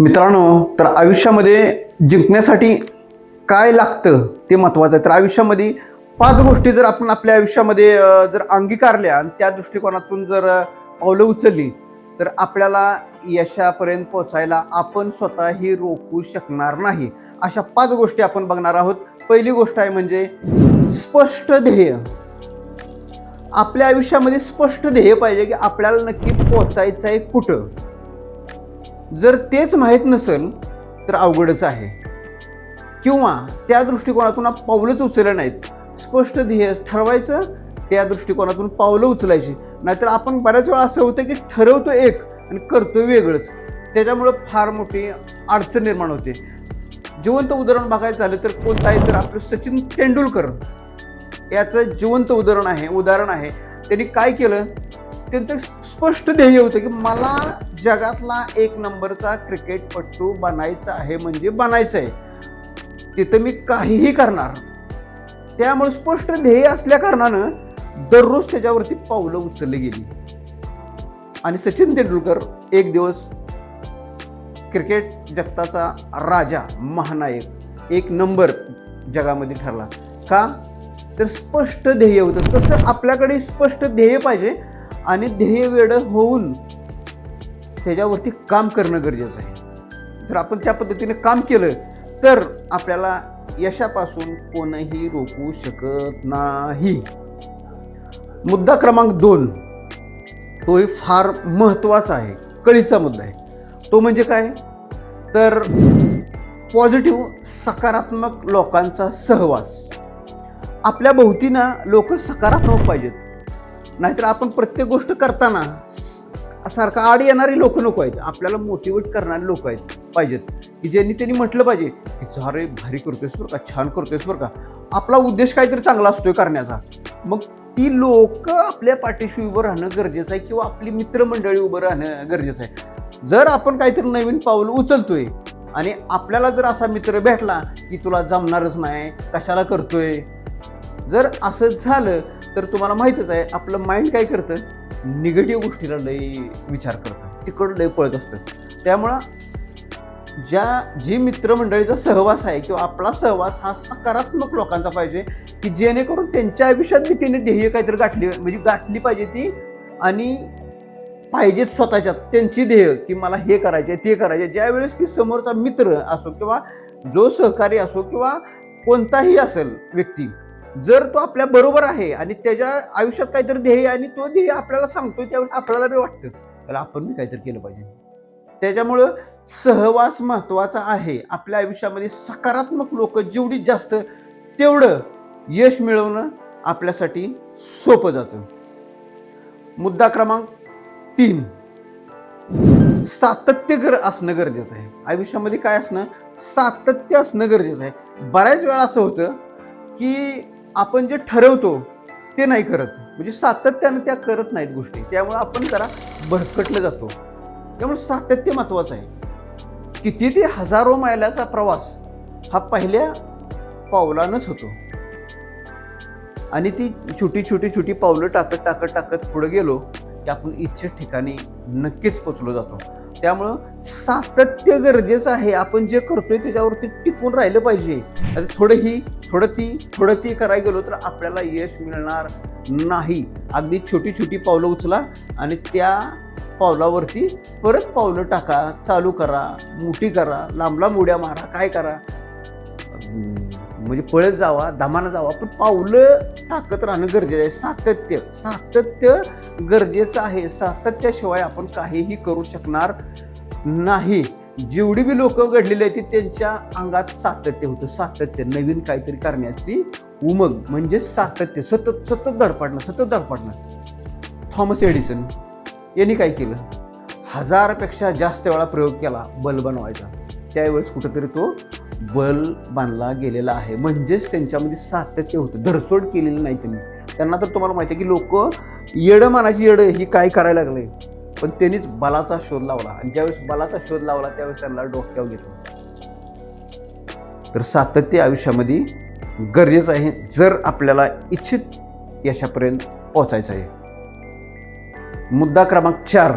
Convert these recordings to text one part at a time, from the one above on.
मित्रांनो तर आयुष्यामध्ये जिंकण्यासाठी काय लागतं ते महत्त्वाचं आहे. तर आयुष्यामध्ये पाच गोष्टी जर आपण आपल्या आयुष्यामध्ये जर अंगीकारल्या आणि त्या दृष्टिकोनातून जर पावलं उचलली तर आपल्याला यशापर्यंत पोचायला आपण स्वतःही रोखू शकणार नाही. अशा पाच गोष्टी आपण बघणार आहोत. पहिली गोष्ट आहे म्हणजे स्पष्ट ध्येय. आपल्या आयुष्यामध्ये स्पष्ट ध्येय पाहिजे की आपल्याला नक्की पोचायचं आहे कुठं? जर तेच माहीत नसेल तर अवघडच आहे. किंवा त्या दृष्टिकोनातून पावलंच उचललं नाहीत. स्पष्ट ध्येय ठरवायचं त्या दृष्टिकोनातून पावलं उचलायची. नाहीतर आपण बऱ्याच वेळा असं होतं की ठरवतो एक आणि करतो वेगळंच. त्याच्यामुळं फार मोठी अडचण निर्माण होते. जिवंत उदाहरण बघायचं झालं तर कोणतं आहे तर आपलं सचिन तेंडुलकर याचं जिवंत उदाहरण आहे उदाहरण आहे. त्यांनी काय केलं? त्यांचं स्पष्ट ध्येय होतं की मला जगातला एक नंबरचा क्रिकेटपटू बनायचा आहे म्हणजे बनायचं आहे तिथं मी काहीही करणार. त्यामुळे स्पष्ट ध्येय असल्या कारणानं दररोज त्याच्यावरती पावलं उचलली गेली. आणि सचिन तेंडुलकर एक दिवस क्रिकेट जगताचा राजा महानायक एक नंबर जगामध्ये ठरला. का? तर स्पष्ट ध्येय होतं. तसं आपल्याकडे स्पष्ट ध्येय पाहिजे. आणि ध्येय वेडं होऊन त्याच्यावरती काम करणं गरजेचं आहे. जर आपण त्या पद्धतीने काम केलं तर आपल्याला यशापासून कोणही रोखू शकत नाही. मुद्दा क्रमांक दोन तोही फार महत्त्वाचा आहे कळीचा मुद्दा आहे. तो म्हणजे काय? तर पॉझिटिव्ह सकारात्मक लोकांचा सहवास. आपल्या भोवतीना लोक सकारात्मक पाहिजेत. नाहीतर आपण प्रत्येक गोष्ट करताना सारखं आड येणारी लोक नको आहेत. आपल्याला मोटिवेट करणारी लोक आहेत. पाहिजेत. की ज्यांनी त्यांनी म्हटलं पाहिजे की जा रे भारी करतोयस बरं का छान करतोयस बरं का. आपला उद्देश काहीतरी चांगला असतोय करण्याचा. मग ती लोक आपल्या पाठीशी उभं राहणं गरजेचं आहे किंवा आपली मित्रमंडळी उभं राहणं गरजेचं आहे. जर आपण काहीतरी नवीन पाऊल उचलतोय आणि आपल्याला जर असा मित्र भेटला की तुला जमणारच नाही कशाला करतोय? जर असं झालं तर तुम्हाला माहीतच आहे आपलं माइंड काय करतं? निगेटिव्ह गोष्टीला लई विचार करतं. तिकडं लई पळत असतं. त्यामुळं ज्या जी मित्रमंडळीचा सहवास आहे किंवा आपला सहवास हा सकारात्मक लोकांचा पाहिजे की जेणेकरून त्यांच्या आयुष्यात मी तिने ध्येय काहीतरी गाठली म्हणजे गाठली पाहिजे ती आणि पाहिजेत स्वतःच्यात त्यांची ध्येय की मला हे करायचे ते करायचे ज्यावेळेस की समोरचा मित्र असो किंवा जो सहकारी असो किंवा कोणताही असेल व्यक्ती जर तो आपल्या बरोबर आहे आणि त्याच्या आयुष्यात काहीतरी ध्येय आणि तो ध्येय आपल्याला सांगतोय त्यावेळेस आपल्याला बी वाटतं. त्याला आपण बी काहीतरी केलं पाहिजे. त्याच्यामुळं सहवास महत्त्वाचा आहे. आपल्या आयुष्यामध्ये सकारात्मक लोक जेवढी जास्त तेवढं यश मिळवणं आपल्यासाठी सोपं जातं. मुद्दा क्रमांक तीन. सातत्य गर असणं गरजेचं आहे. आयुष्यामध्ये काय असणं? सातत्य असणं गरजेचं आहे. बऱ्याच वेळा असं होतं की आपण जे ठरवतो ते नाही करत म्हणजे सातत्यानं त्या करत नाहीत गोष्टी. त्यामुळे आपण जरा भरकटलं जातो. त्यामुळे सातत्य महत्त्वाचं आहे. किती ते हजारो मैलाचा प्रवास हा पहिल्या पावलानंच होतो. आणि ती छोटी छोटी छोटी पावलं टाकत टाकत टाकत पुढे गेलो की आपण इच्छित ठिकाणी नक्कीच पोचलो जातो. त्यामुळं सातत्य गरजेचं आहे. आपण जे करतोय त्याच्यावरती टिकून राहिलं पाहिजे. आता थोडं ही थोडं ती थोडं ती करायला गेलो तर आपल्याला यश मिळणार नाही. अगदी छोटी छोटी पावलं उचला आणि त्या पावलावरती परत पावलं टाका. चालू करा मोठी करा लांबला मुड्या मारा काय करा. म्हणजे पळत जावा दमानं जावा पण पावलं टाकत राहणं गरजेचं आहे. सातत्य सातत्य गरजेचं आहे. सातत्याशिवाय आपण काहीही करू शकणार नाही. जेवढी बी लोकं घडलेली आहेत ती त्यांच्या अंगात सातत्य होतं. सातत्य नवीन काहीतरी करण्याची उमग म्हणजे सातत्य. सतत सतत धडपडणं सतत धडपडणं. थॉमस एडिसन यांनी काय केलं? हजारपेक्षा जास्त वेळा प्रयोग केला बल्ब बनवायचा. त्यावेळेस कुठंतरी तो बल बांधला गेलेला आहे. म्हणजेच त्यांच्यामध्ये सातत्य होतं. धरसोड केलेली नाही त्यांनी. त्यांना तर तुम्हाला माहिती आहे की लोक येडं मानाची येडं ही काय करायला लागले. पण त्यांनीच बलाचा शोध लावला. आणि ज्यावेळेस बलाचा शोध लावला त्यावेळेस त्यांना डोक्यावर घेतलं. तर सातत्य आयुष्यामध्ये गरजेचं आहे जर आपल्याला इच्छित यशापर्यंत पोचायचं आहे. मुद्दा क्रमांक चार.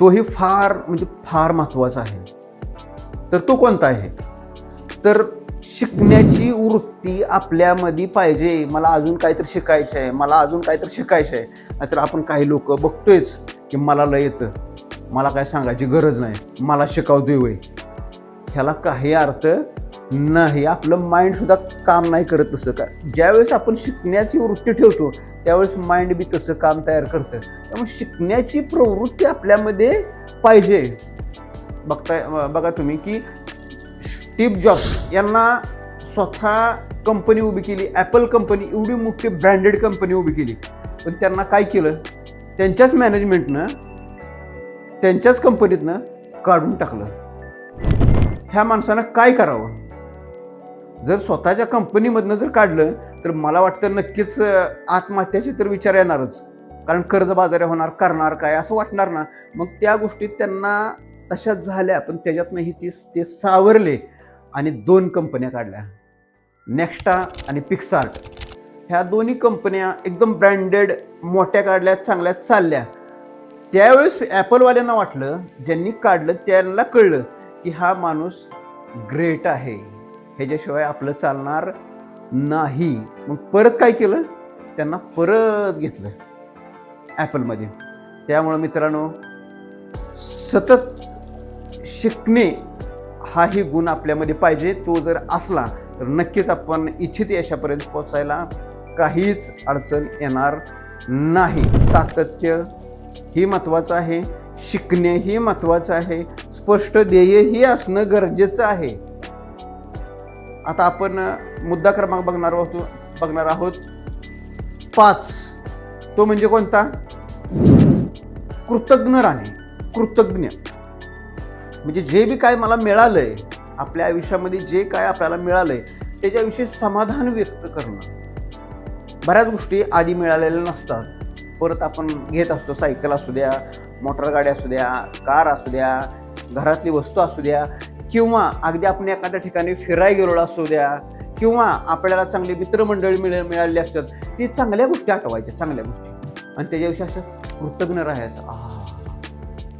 तोही फार म्हणजे फार महत्त्वाचा आहे. तर तो कोणता आहे? तर शिकण्याची वृत्ती आपल्यामध्ये पाहिजे. मला अजून काहीतरी शिकायचं आहे. मला अजून काहीतरी शिकायचं आहे. नाहीतर आपण काही लोक बघतोयच की मला लय येतं. मला काय सांगायची गरज नाही. मला शिकवतोय वय. ह्याला काही अर्थ नाही. आपलं माइंडसुद्धा काम नाही करत तसं का ज्यावेळेस आपण शिकण्याची वृत्ती ठेवतो त्यावेळेस माइंड बी तसं काम तयार करतं. त्यामुळे शिकण्याची प्रवृत्ती आपल्यामध्ये पाहिजे. बघताय बघा तुम्ही की स्टीव जॉब्स यांना स्वतः कंपनी उभी केली ॲपल कंपनी एवढी मोठी ब्रँडेड कंपनी उभी केली. पण त्यांना काय केलं? त्यांच्याच मॅनेजमेंटनं त्यांच्याच कंपनीतनं काढून टाकलं. ह्या माणसानं काय करावं? जर स्वतःच्या कंपनीमधनं जर काढलं तर मला वाटतं नक्कीच आत्महत्याचे तर विचार येणारच. कारण कर्जबाजारी होणार करणार काय असं वाटणार ना. मग त्या गोष्टीत त्यांना तशाच झाल्या पण त्याच्यातनंही ती ते सावरले आणि दोन कंपन्या काढल्या. नेक्स्टा आणि पिक्सार्ट ह्या दोन्ही कंपन्या एकदम ब्रँडेड मोठ्या काढल्या चांगल्या चालल्या. त्यावेळेस ॲपलवाल्यांना वाटलं ज्यांनी काढलं त्यांना कळलं की हा माणूस ग्रेट आहे. ह्याच्याशिवाय आपलं चालणार नाही. मग परत काय केलं? त्यांना परत घेतलं. ॲपलमध्ये त्यामुळं मित्रांनो सतत शिकणे हाही गुण आपल्यामध्ये पाहिजे. तो जर असला तर नक्कीच आपण इच्छित यशापर्यंत पोचायला काहीच अडचण येणार नाही. सातत्य ही महत्त्वाचं आहे. शिकणे ही महत्त्वाचं आहे. स्पष्ट ध्येय ही असणं गरजेचं आहे. आता आपण मुद्दा क्रमांक बघणार आहोत बघणार आहोत. पाच. तो म्हणजे कोणता? कृतज्ञ राहणे कृतज्ञ. म्हणजे जे बी काय मला मिळालं आहे आपल्या आयुष्यामध्ये जे काय आपल्याला मिळालं आहे त्याच्याविषयी समाधान व्यक्त करणं. बऱ्याच गोष्टी आधी मिळालेल्या नसतात. परत आपण घेत असतो सायकल असू द्या मोटरगाडी असू द्या कार असू द्या घरातली वस्तू असू द्या किंवा अगदी आपण एखाद्या ठिकाणी फिराय गेलेलो असू द्या किंवा आपल्याला चांगली मित्रमंडळी मिळ मिळालेली असतात ती चांगल्या गोष्टी आठवायच्या चांगल्या गोष्टी. आणि त्याच्याविषयी असं कृतज्ञ राहायचं आहा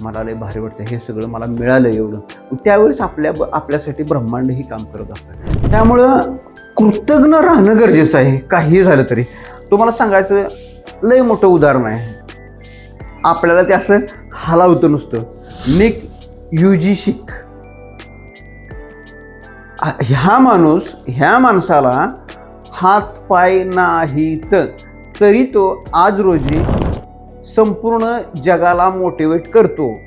मला लय भारी वाटतं हे सगळं मला मिळालं एवढं. त्यावेळेस आपल्या आपल्यासाठी ब्रह्मांड ही काम करत असतं. त्यामुळं कृतज्ञ राहणं गरजेचं आहे काही झालं तरी. तुम्हाला सांगायचं लय मोठं उदाहरण आहे. आपल्याला ते असं हलावतं नुसतं. निक युजी शिक ह्या माणूस ह्या माणसाला हात पाय नाहीत. तरी तो आज रोजी संपूर्ण जगाला मोटिवेट करतो.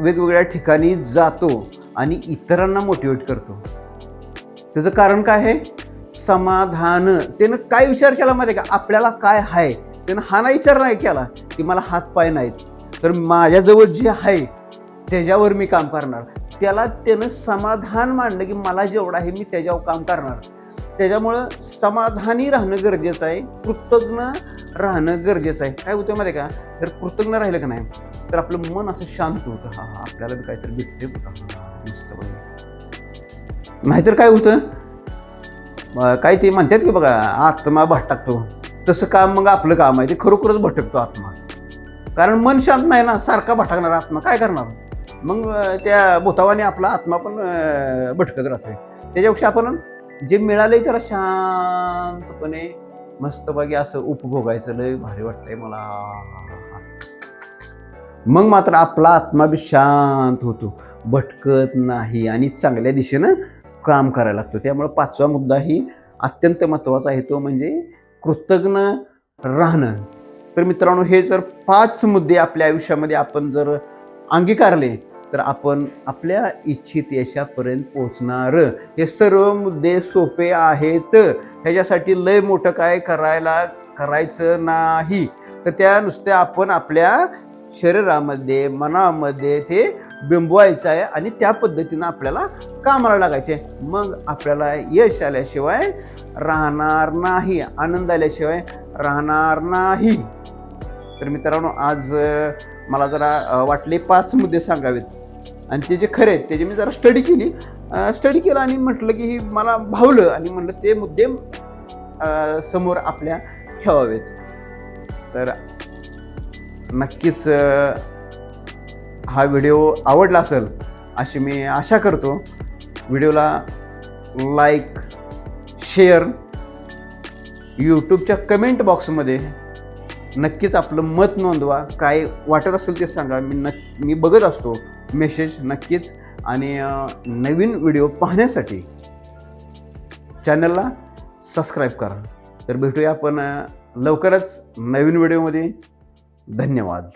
वेगवेगळ्या ठिकाणी जातो आणि इतरांना मोटिवेट करतो. त्याचं कारण काय आहे? समाधान. त्यानं काय विचार केला माहिती आहे का? आपल्याला काय आहे त्यानं हा नाही विचार नाही केला की मला हात पाय नाहीत. तर माझ्याजवळ जे आहे त्याच्यावर मी काम करणार. त्याला त्यानं समाधान मांडलं की मला जेवढं आहे मी त्याच्यावर काम करणार. त्याच्यामुळं समाधानी राहणं गरजेचं आहे. कृतज्ञ राहणं गरजेचं आहे. काय होतं माहिती आहे का? जर कृतज्ञ राहिलं का नाही तर आपलं मन असं शांत होतं. हा हा आपल्याला काहीतरी भेटते मस्त नाहीतर काय होतं? काय ते म्हणतात की बघा आत्मा भटकतो. तसं काम मग आपलं काम आहे. ते खरोखरच भटकतो आत्मा. कारण मन शांत नाही ना सारखा भटकणार आत्मा. काय करणार? मग त्या भूतावाने आपला आत्मा पण भटकत राहतोय. त्याच्यापेक्षा आपण जे मिळालंय त्याला शांतपणे मस्तपैकी असं उपभोगायचं लय भारी वाटतंय मला. मग मात्र आपला आत्मा बी शांत होतो. भटकत नाही आणि चांगल्या दिशेनं काम करायला लागतो. त्यामुळे पाचवा मुद्दा ही अत्यंत महत्त्वाचा आहे. तो म्हणजे कृतज्ञ राहणं. तर मित्रांनो हे जर पाच मुद्दे आपल्या आयुष्यामध्ये आपण जर अंगीकारले तर आपण आपल्या इच्छित यशापर्यंत पोचणार हे सर्व मुद्दे सोपे आहेत. ह्याच्यासाठी लय मोठं काय करायला करायचं नाही. तर त्या नुसत्या आपण आपल्या शरीरामध्ये मनामध्ये ते बिंबवायचं आहे आणि त्या पद्धतीनं आपल्याला कामाला लागायचे मग आपल्याला यश आल्याशिवाय राहणार नाही आनंद आल्याशिवाय राहणार नाही. तर मित्रांनो आज मला जरा वाटले पाच मुद्दे सांगावेत. आणि ते जे खरे आहेत त्याची मी जरा स्टडी केली स्टडी केलं आणि म्हटलं की ही मला भावलं आणि म्हटलं ते मुद्दे समोर आपल्या ठेवावेत. तर नक्कीच हा व्हिडिओ आवडला असेल अशी मी आशा करतो. व्हिडिओला लाईक शेअर यूट्यूबच्या कमेंट बॉक्समध्ये नक्कीच आपलं मत नोंदवा. काय वाटत असेल ते सांगा. मी नक् मी बघत असतो मेसेज नक्कीच. आणि नवीन व्हिडिओ पाहण्यासाठी चॅनलला सबस्क्राईब करा. तर भेटूया आपण लवकरच नवीन व्हिडिओमध्ये. धन्यवाद.